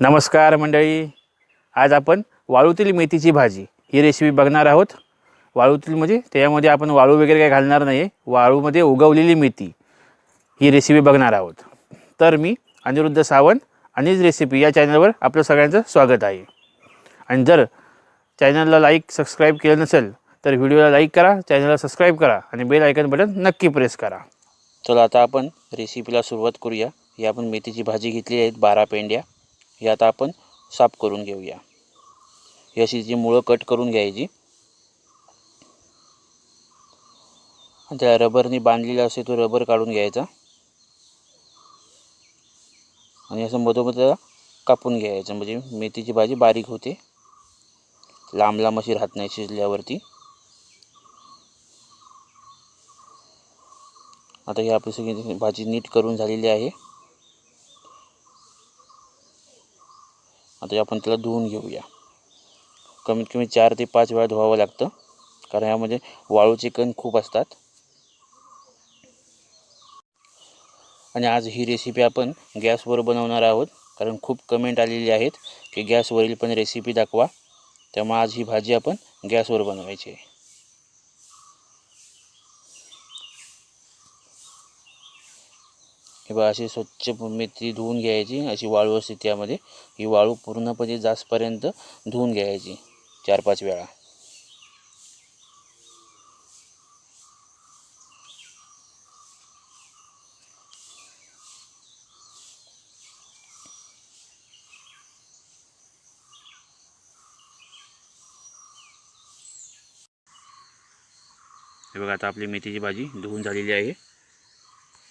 नमस्कार मंडळी. आज आपण वाळूतील मेथीची भाजी ही रेसिपी बघणार आहोत. वाळूतील म्हणजे त्यामध्ये आपण वाळू वगैरे काही घालणार नाही वाळूमध्ये उगवलेली मेथी ही रेसिपी बघणार आहोत. तर मी अनिरुद्ध सावंत अनिज रेसिपी या चॅनलवर आपलं सगळ्यांचं स्वागत आहे. आणि जर चॅनलला लाईक सबस्क्राईब केलं नसेल तर व्हिडिओला लाईक करा चॅनलला सबस्क्राईब करा आणि बेल आयकन बटन नक्की प्रेस करा. चला आता आपण रेसिपीला सुरुवात करूया. ही आपण मेथीची भाजी घेतली आहेत बारा पेंड्या. हे आता आपण साफ करून घेऊया. ही अशी जी मुळं कट करून घ्यायची आणि त्याला रबरने बांधलेला असेल तो रबर काढून घ्यायचा. आणि असं मधोमध त्याला कापून घ्यायचं म्हणजे मेथीची भाजी बारीक होते. लांब लांब अशी राहत नाही शिजल्यावरती. आता ही आपली सगळी भाजी नीट करून झालेली आहे. आता आपण त्याला धुवून घेऊया. कमीत कमी चार ते पाच वेळा धुवावं लागतं. कारण यामध्ये वाळूचे कण खूप असतात. आणि आज ही रेसिपी आपण गॅसवर बनवणार आहोत. कारण खूप कमेंट आलेली आहेत की गॅसवरील पण रेसिपी दाखवा. त्यामुळे आज ही भाजी आपण गॅसवर बनवायची आहे. हे बघा अशी स्वच्छ मेथी धुवून घ्यायची अशी वाळू असते त्यामध्ये. ही वाळू पूर्णपणे जासपर्यंत धुवून घ्यायची चार पाच वेळा. हे बघा आता आपली मेथीची भाजी धुवून झालेली आहे.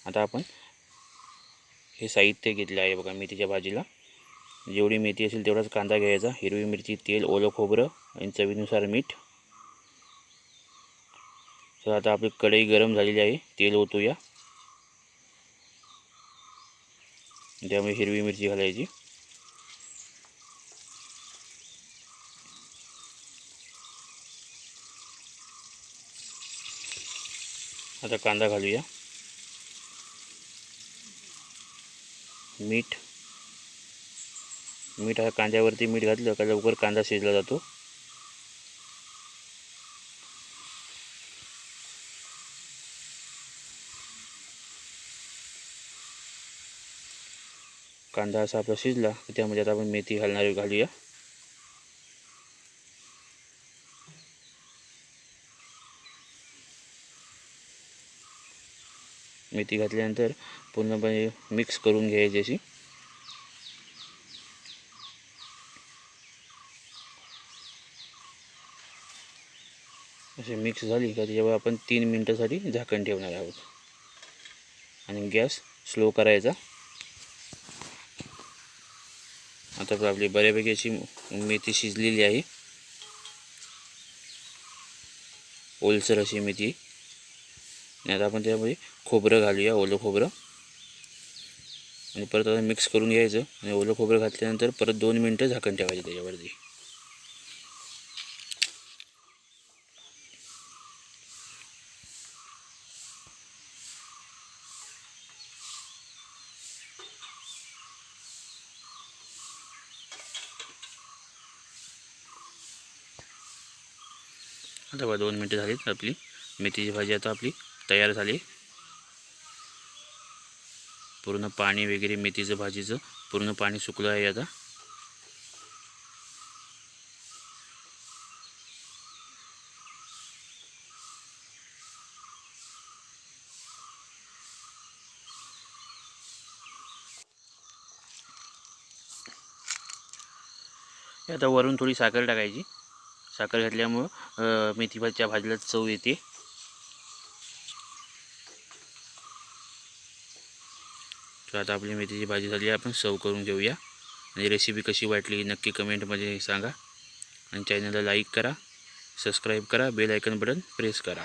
आता आपण हे साहित्य घेतले आहे बघा मेथीच्या भाजीला. जेवढी मेथी असेल तेवढाच कांदा घ्यायचा. हिरवी मिरची तेल ओलं खोबरं आणि चवीनुसार मीठ. तर आता आपली कढई गरम झालेली आहे. तेल ओतूया. त्यामुळे हिरवी मिरची घालायची. आता कांदा घालूया. मीठ. मीठ हा कांद्यावरती मीठ घातलं का लवकर कांदा शिजला जातो. कांदा असा आपला शिजला त्यामध्ये आता आपण मेथी घालणार घालूया. मेथी घातल्यानंतर पूर्णपणे मिक्स करून घ्यायची. अशी अशी मिक्स झाली का त्याच्यावर आपण तीन मिनटासाठी झाकण ठेवणार आहोत. आणि गॅस स्लो करायचा. आता आपली बऱ्यापैकी अशी मेथी शिजलेली आहे. ओलसर अशी मेथी. आणि आता आपण त्यामध्ये खोबरं घालूया ओलं खोबरं. आणि परत आता मिक्स करून घ्यायचं. आणि ओलं खोबरं घातल्यानंतर परत दोन मिनटं झाकण ठेवायचं त्याच्यावरती. आता बघा दोन मिनटं झालीत आपली. मेथीची भाजी आता आपली तयार झाली. पूर्ण पाणी वगैरे मेथीचं भाजीचं पूर्ण पाणी सुकलं आहे आता. आता वरून थोडी साखर टाकायची. साखर घातल्यामुळं मेथी भाजीच्या भाजीला चव येते. तर आता आपली मेथीची भाजी झाली आपण सर्व करून घेऊया. आणि रेसिपी कशी वाटली नक्की कमेंटमध्ये सांगा. आणि चॅनलला लाईक करा सबस्क्राईब करा बेल आयकन बटन प्रेस करा.